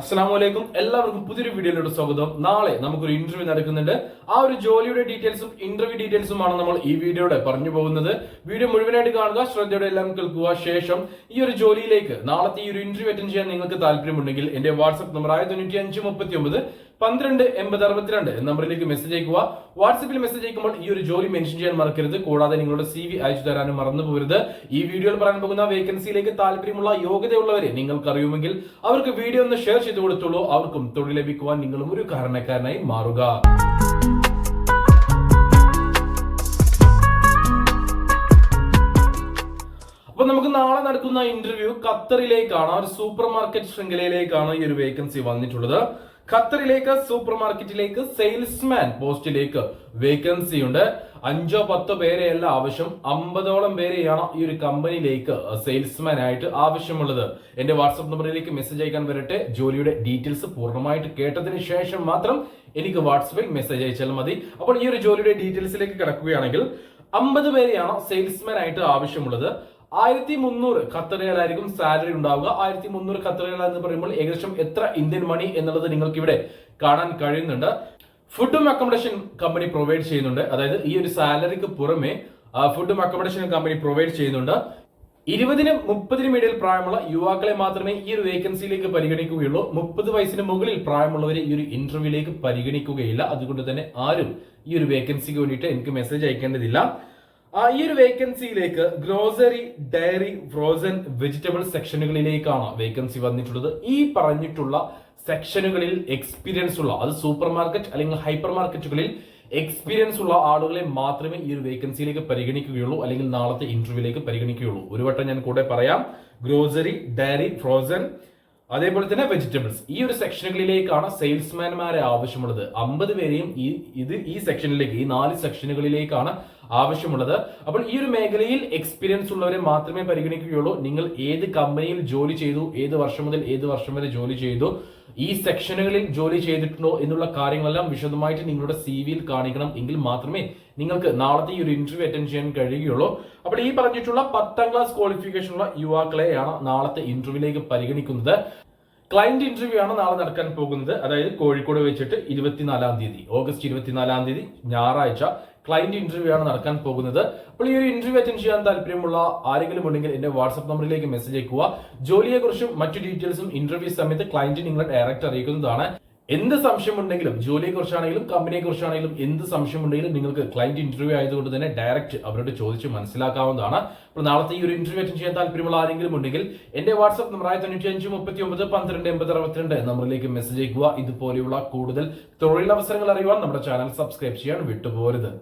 അസ്സലാമലൈക്കും എല്ലാവർക്കും പുതിയൊരു വീഡിയോയിലോട്ട് സ്വാഗതം. നാളെ നമുക്കൊരു ഇന്റർവ്യൂ നടക്കുന്നുണ്ട്. ആ ഒരു ജോലിയുടെ ഡീറ്റെയിൽസും ഇന്റർവ്യൂ ഡീറ്റെയിൽസുമാണ് നമ്മൾ ഈ വീഡിയോയുടെ പറഞ്ഞു പോകുന്നത്. വീഡിയോ മുഴുവനായിട്ട് കാണുക ശ്രദ്ധയോടെ എല്ലാം കേൾക്കുക. ശേഷം ഈ ഒരു ജോലിയിലേക്ക് നാളത്തെ ഈ ഒരു ഇന്റർവ്യൂ അറ്റൻഡ് ചെയ്യാൻ നിങ്ങൾക്ക് താല്പര്യമുണ്ടെങ്കിൽ എന്റെ വാട്സ്ആപ്പ് നമ്പർ ആയ തൊണ്ണൂറ്റി അഞ്ച് മുപ്പത്തി ഒമ്പത് പന്ത്രണ്ട് എൺപത് അറുപത്തിരണ്ട് നമ്പറിലേക്ക് മെസ്സേജ് അയക്കുക. വാട്സപ്പിൽ മെസ്സേജ് അയക്കുമ്പോൾ ഈ ഒരു ജോലി മെൻഷൻ ചെയ്യാൻ മറക്കരുത്. കൂടാതെ നിങ്ങളുടെ സി വി അയച്ചു തരാനും മറന്നു പോകരുത് ഈ വീഡിയോയിൽ പറയാൻ പോകുന്ന വേക്കൻസിയിലേക്ക് താല്പര്യമുള്ള യോഗ്യതയുള്ളവരെ നിങ്ങൾക്ക് അറിയുമെങ്കിൽ അവർക്ക് വീഡിയോ ഒന്ന് ഷെയർ ചെയ്ത് കൊടുത്തുള്ളൂ അവർക്കും തൊഴിൽ ലഭിക്കുവാൻ നിങ്ങളും ഒരു കാരണക്കാരനായി മാറുക. അപ്പൊ നമുക്ക് നാളെ നടക്കുന്ന ഇന്റർവ്യൂ ഖത്തറിലേക്കാണ് ഒരു സൂപ്പർ മാർക്കറ്റ് ശൃംഖലയിലേക്കാണ് ഈ ഒരു വേക്കൻസി വന്നിട്ടുള്ളത്. ഖത്തറിലേക്ക് സൂപ്പർ മാർക്കറ്റിലേക്ക് സെയിൽസ്മാൻ പോസ്റ്റിലേക്ക് വേക്കൻസി ഉണ്ട്. അഞ്ചോ പത്തോ പേരെയല്ല ആവശ്യം. അമ്പതോളം പേരെയാണ് ഈ ഒരു കമ്പനിയിലേക്ക് സെയിൽസ്മാൻ ആയിട്ട് ആവശ്യമുള്ളത്. എന്റെ വാട്സപ്പ് നമ്പറിലേക്ക് മെസ്സേജ് അയക്കാൻ വരട്ടെ. ജോലിയുടെ ഡീറ്റെയിൽസ് പൂർണമായിട്ട് കേട്ടതിന് ശേഷം മാത്രം എനിക്ക് വാട്സപ്പിൽ മെസ്സേജ് അയച്ചാൽ മതി. അപ്പോൾ ഈ ഒരു ജോലിയുടെ ഡീറ്റെയിൽസിലേക്ക് കിടക്കുകയാണെങ്കിൽ അമ്പത് പേരെയാണ് സെയിൽസ്മാൻ ആയിട്ട് ആവശ്യമുള്ളത്. ആയിരത്തി മുന്നൂറ് ഖത്തറുകളായിരിക്കും സാലറി ഉണ്ടാവുക. ആയിരത്തി മുന്നൂറ് ഖത്തറുകൾ എന്ന് പറയുമ്പോൾ ഏകദേശം എത്ര ഇന്ത്യൻ മണി എന്നുള്ളത് നിങ്ങൾക്ക് ഇവിടെ കാണാൻ കഴിയുന്നുണ്ട്. ഫുഡും അക്കോമഡേഷൻ കമ്പനി പ്രൊവൈഡ് ചെയ്യുന്നുണ്ട്. അതായത് ഈ ഒരു സാലറിക്ക് പുറമെ ഫുഡും അക്കോമഡേഷൻ കമ്പനി പ്രൊവൈഡ് ചെയ്യുന്നുണ്ട്. ഇരുപതിനും മുപ്പതിനും ഇടയിൽ പ്രായമുള്ള യുവാക്കളെ മാത്രമേ ഈ ഒരു വേക്കൻസിയിലേക്ക് പരിഗണിക്കുകയുള്ളൂ. മുപ്പത് വയസ്സിന് മുകളിൽ പ്രായമുള്ളവരെ ഈ ഒരു ഇന്റർവ്യൂയിലേക്ക് പരിഗണിക്കുകയില്ല. അതുകൊണ്ട് തന്നെ ആരും ഈ ഒരു വേക്കൻസിക്ക് വേണ്ടിയിട്ട് എനിക്ക് മെസ്സേജ് അയക്കേണ്ടതില്ല. ഈ ഒരു വേക്കൻസിയിലേക്ക് ഗ്രോസറി ഡയറി ഫ്രോസൺ വെജിറ്റബിൾ സെക്ഷനുകളിലേക്കാണ് വേക്കൻസി വന്നിട്ടുള്ളത്. ഈ പറഞ്ഞിട്ടുള്ള സെക്ഷനുകളിൽ എക്സ്പീരിയൻസ് ഉള്ള അത് സൂപ്പർ മാർക്കറ്റ് അല്ലെങ്കിൽ ഹൈപ്പർ മാർക്കറ്റുകളിൽ എക്സ്പീരിയൻസ് ഉള്ള ആളുകളെ മാത്രമേ ഈ ഒരു വേക്കൻസിയിലേക്ക് പരിഗണിക്കുകയുള്ളൂ അല്ലെങ്കിൽ നാളത്തെ ഇന്റർവ്യൂവിലേക്ക് പരിഗണിക്കുകയുള്ളൂ. ഒരു വട്ടം ഞാൻ കൂടെ പറയാം. ഗ്രോസറി ഡയറി ഫ്രോസൺ അതേപോലെ തന്നെ വെജിറ്റബിൾസ് ഈ ഒരു സെക്ഷനുകളിലേക്കാണ് സെയിൽസ്മാൻമാരെ ആവശ്യമുള്ളത്. അമ്പത് പേരെയും ഈ ഇത് ഈ സെക്ഷനിലേക്ക് ഈ നാല് സെക്ഷനുകളിലേക്കാണ് ആവശ്യമുള്ളത്. അപ്പോൾ ഈ ഒരു മേഖലയിൽ എക്സ്പീരിയൻസ് ഉള്ളവരെ മാത്രമേ പരിഗണിക്കുകയുള്ളൂ. നിങ്ങൾ ഏത് കമ്പനിയിൽ ജോലി ചെയ്തു ഏത് വർഷം മുതൽ ഏത് വർഷം വരെ ജോലി ചെയ്തു ഈ സെക്ഷനുകളിൽ ജോലി ചെയ്തിട്ടുണ്ടോ എന്നുള്ള കാര്യങ്ങളെല്ലാം വിശദമായിട്ട് നിങ്ങളുടെ സി വിയിൽ കാണിക്കണം എങ്കിൽ മാത്രമേ നിങ്ങൾക്ക് നാളത്തെ ഈ ഒരു ഇന്റർവ്യൂ അറ്റൻഡ് ചെയ്യാൻ കഴിയുകയുള്ളൂ. അപ്പോൾ ഈ പറഞ്ഞിട്ടുള്ള പത്താം ക്ലാസ് ക്വാളിഫിക്കേഷൻ ഉള്ള യുവാക്കളെയാണ് നാളത്തെ ഇന്റർവ്യൂവിലേക്ക് പരിഗണിക്കുന്നത്. ക്ലയന്റ് ഇന്റർവ്യൂ ആണ് നാളെ നടക്കാൻ പോകുന്നത്. അതായത് കോഴിക്കോട് വെച്ചിട്ട് ഇരുപത്തിനാലാം തീയതി ഓഗസ്റ്റ് ഇരുപത്തിനാലാം തീയതി ഞായറാഴ്ച ക്ലയന്റ് ഇന്റർവ്യൂ ആണ് നടക്കാൻ പോകുന്നത്. അപ്പോൾ ഈ ഒരു ഇന്റർവ്യൂ അറ്റൻഡ് ചെയ്യാൻ താല്പര്യമുള്ള ആരെങ്കിലും ഉണ്ടെങ്കിൽ എന്റെ വാട്സ്ആപ്പ് നമ്പറിലേക്ക് മെസ്സേജ് അയക്കുക. ജോലിയെക്കുറിച്ചും മറ്റു ഡീറ്റെയിൽസും ഇന്റർവ്യൂ സമയത്ത് ക്ലയന്റ് നിങ്ങളെ ഡയറക്റ്റ് അറിയിക്കുന്നതാണ്. എന്ത് സംശയം ഉണ്ടെങ്കിലും ജോലിയെ കുറിച്ചാണെങ്കിലും കമ്പനിയെ കുറിച്ചാണെങ്കിലും എന്ത് സംശയം ഉണ്ടെങ്കിലും നിങ്ങൾക്ക് ക്ലയന്റ് ഇന്റർവ്യൂ ആയതുകൊണ്ട് തന്നെ ഡയറക്റ്റ് അവരോട് ചോദിച്ച് മനസ്സിലാക്കാവുന്നതാണ്. അപ്പോൾ നാളത്തെ ഈ ഒരു ഇന്റർവ്യൂ അറ്റൻഡ് ചെയ്യാൻ താല്പര്യമുള്ള ആരെങ്കിലും ഉണ്ടെങ്കിൽ എന്റെ വാട്സ്ആപ്പ് നമ്പറായ തൊണ്ണൂറ്റി അഞ്ച് മുപ്പത്തി ഒമ്പത് പന്ത്രണ്ട് എൺപത് അറുപത്തിരണ്ട് നമ്പറിലേക്ക് മെസ്സേജ് അയക്കുക. ഇതുപോലെയുള്ള കൂടുതൽ തൊഴിലവസരങ്ങൾ അറിയുവാൻ നമ്മുടെ ചാനൽ സബ്സ്ക്രൈബ് ചെയ്യാൻ വിട്ടുപോരുത്.